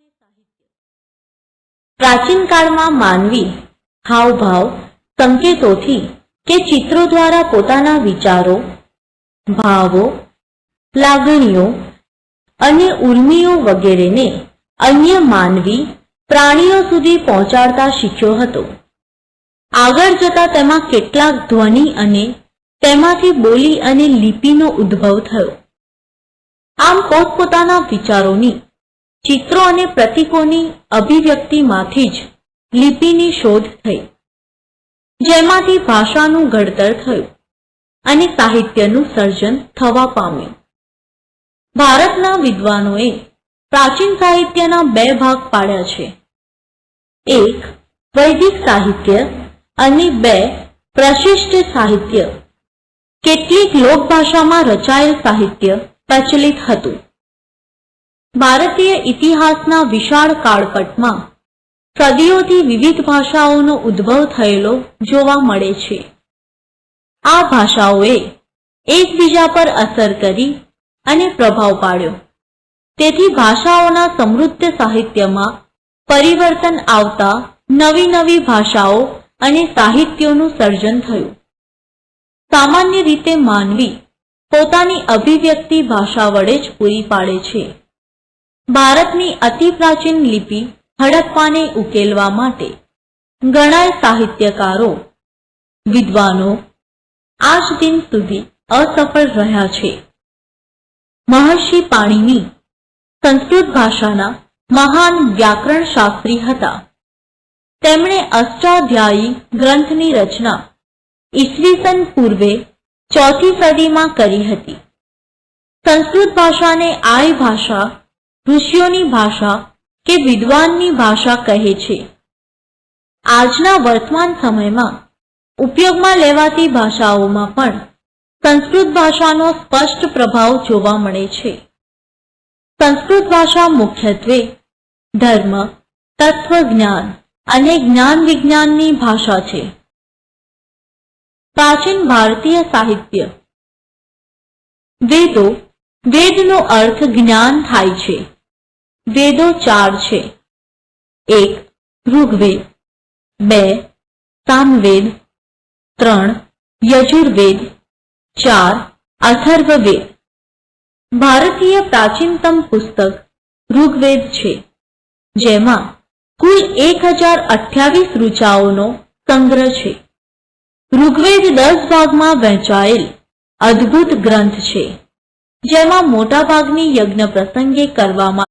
અને સાહિત્ય. પ્રાચીન કાળમાં માનવી હાવભાવ, સંકેતોથી કે ચિત્રો દ્વારા પોતાના વિચારો, ભાવો, લાગણીઓ અને ઉર્મિઓ વગેરેને અન્ય માનવી પ્રાણીઓ સુધી પહોંચાડતા શીખ્યો હતો. આગળ જતા તેમાં કેટલાક ધ્વનિ અને તેમાંથી બોલી અને લિપિનો ઉદ્ભવ થયો. આમ પોતપોતાના વિચારોની ચિત્રો અને પ્રતીકોની અભિવ્યક્તિમાંથી જ લિપિની શોધ થઈ. જેમાંથી ભાષાનું ઘડતર થયું અને સાહિત્યનું સર્જન થવા પામ્યું. ભારતના વિદ્વાનોએ પ્રાચીન સાહિત્યના બે ભાગ પાડ્યા છે. એક, વૈદિક સાહિત્ય અને બે, પ્રશિષ્ટ સાહિત્ય. કેટલીક લોકભાષામાં રચાયેલ સાહિત્ય પ્રચલિત હતું. ભારતીય ઇતિહાસના વિશાળ કાળપટમાં સદીઓથી વિવિધ ભાષાઓનો ઉદ્ભવ થયેલો જોવા મળે છે. આ ભાષાઓએ એકબીજા પર અસર કરી અને પ્રભાવ પાડ્યો. તેથી ભાષાઓના સમૃદ્ધ સાહિત્યમાં પરિવર્તન આવતા નવી નવી ભાષાઓ અને સાહિત્યોનું સર્જન થયું. સામાન્ય રીતે માનવી પોતાની અભિવ્યક્તિ ભાષા વડે જ પૂરી પાડે છે. ભારતની અતિ પ્રાચીન લિપિ હડપ્પાને ઉકેલવા માટે ઘણા સાહિત્યકારો, વિદ્વાનો આજ દિન સુધી અસફળ રહ્યા છે. મહર્ષિ પાણીની સંસ્કૃત ભાષાના મહાન વ્યાકરણ શાસ્ત્રી હતા. તેમણે અષ્ટાધ્યાયી ગ્રંથની રચના ઈસવીસન પૂર્વે ચોથી સદીમાં કરી હતી. સંસ્કૃત ભાષાને આય ભાષા ઋષિઓની ભાષા કે વિદ્વાનની ભાષા કહે છે. આજના વર્તમાન સમયમાં ઉપયોગમાં લેવાતી ભાષાઓમાં પણ સંસ્કૃત ભાષાનો સ્પષ્ટ પ્રભાવ જોવા મળે છે. સંસ્કૃત ભાષા મુખ્યત્વે ધર્મ તત્વજ્ઞાન અને જ્ઞાન વિજ્ઞાનની ભાષા છે. પ્રાચીન ભારતીય સાહિત્ય, વેદો વેદનો અર્થ જ્ઞાન થાય છે. વેદો ચાર છે. એક, ઋગ્વેદ. બે, સામવેદ. ત્રણ, યજુર્વેદ. ચાર, અથર્વવેદ. ભારતીય પ્રાચીનતમ પુસ્તક ઋગ્વેદ છે, જેમાં કુલ એક હજાર અઠ્યાવીસ ઋચાઓનો સંગ્રહ છે. ઋગ્વેદ દસ ભાગમાં વહેંચાયેલ અદ્ભુત ગ્રંથ છે. જેમાં મોટાભાગની યજ્ઞ પ્રસંગે કરવામાં